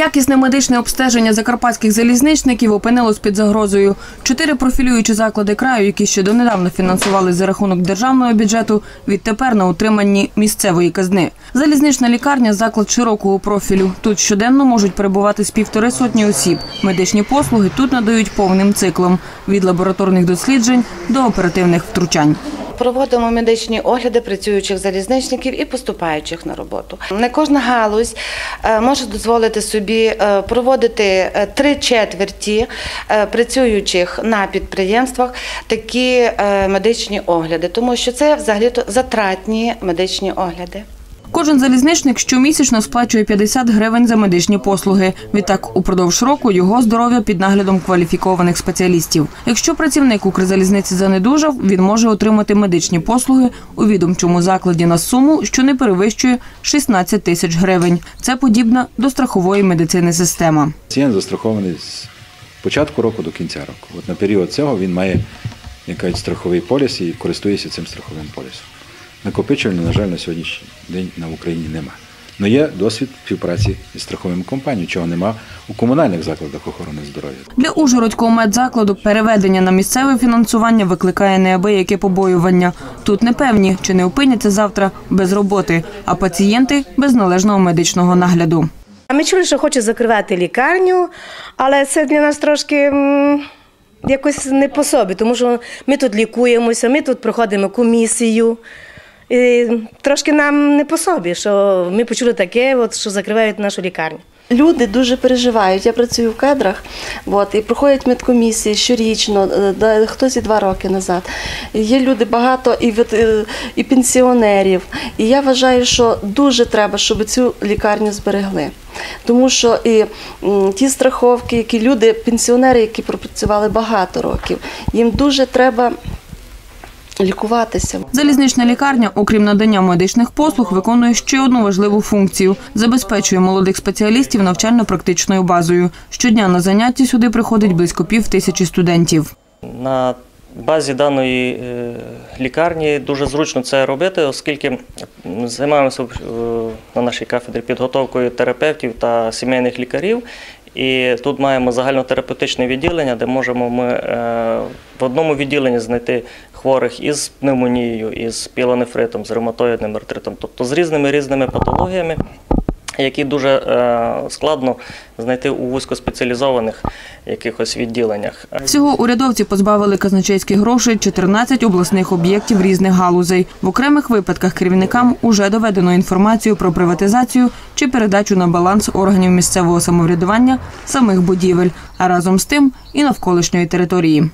Якісне медичне обстеження закарпатських залізничників опинилось під загрозою. Чотири профілюючі заклади краю, які ще донедавна фінансували за рахунок державного бюджету, відтепер на утриманні місцевої казни. Залізнична лікарня заклад широкого профілю. Тут щоденно можуть перебувати з півтори сотні осіб. Медичні послуги тут надають повним циклом від лабораторних досліджень до оперативних втручань. Проводимо медичні огляди працюючих залізничників і поступаючих на роботу. Не кожна галузь е, може дозволити собі е, проводити е, три четверті працюючих на підприємствах такі медичні огляди, тому що це взагалі затратні медичні огляди. Кожен залізничник щомісячно сплачує 50 гривень за медичні послуги. Відтак, упродовж року його здоров'я під наглядом кваліфікованих спеціалістів. Якщо працівник Укрзалізниці занедужав, він може отримати медичні послуги у відомчому закладі на суму, що не перевищує 16 тисяч гривень. Це подібна до страхової медицини система. Пацієнт застрахований з початку року до кінця року. От на період цього він має як кажуть, страховий поліс і користується цим страховим полісом. Накопичувального, на жаль, на сьогоднішній день на Україні нема. Але є досвід співпраці із страховими компаніями, чого нема у комунальних закладах охорони здоров'я. Для Ужгородського медзакладу переведення на місцеве фінансування викликає неабияке побоювання. Тут не певні, чи не опиняться завтра без роботи, а пацієнти без належного медичного нагляду. А Ми чули, що хочуть закривати лікарню, але це для нас трошки якось не по собі, тому що ми тут лікуємося, ми тут проходимо комісію. І трошки нам не по собі, що ми почули таке, от, що закривають нашу лікарню. Люди дуже переживають. Я працюю в кедрах, от, і проходять медкомісії щорічно, е, хтось і два роки назад. Є люди багато і, е, і пенсіонерів. І я вважаю, що дуже треба, щоб цю лікарню зберегли. Тому що і ті страховки, які люди, пенсіонери, які пропрацювали багато років, їм дуже треба лікуватися. Залізнична лікарня, окрім надання медичних послуг, виконує ще одну важливу функцію забезпечує молодих спеціалістів навчально-практичною базою. Щодня на заняття сюди приходить близько пів тисячі студентів. На базі даної е, лікарні дуже зручно це робити, оскільки займаємося е, на нашій кафедрі підготовкою терапевтів та сімейних лікарів. І тут маємо загальнотерапевтичне відділення, де можемо ми е, в одному відділенні знайти хворих із пневмонією, із пілонефритом, з ревматоїдним артритом, тобто з різними різними патологіями, які дуже е, складно знайти у вузькоспеціалізованих якихось відділеннях. Всього урядовці позбавили казначейських грошей 14 обласних об'єктів різних галузей. В окремих випадках керівникам уже доведено інформацію про приватизацію чи передачу на баланс органів місцевого самоврядування самих будівель, а разом з тим і навколишньої території.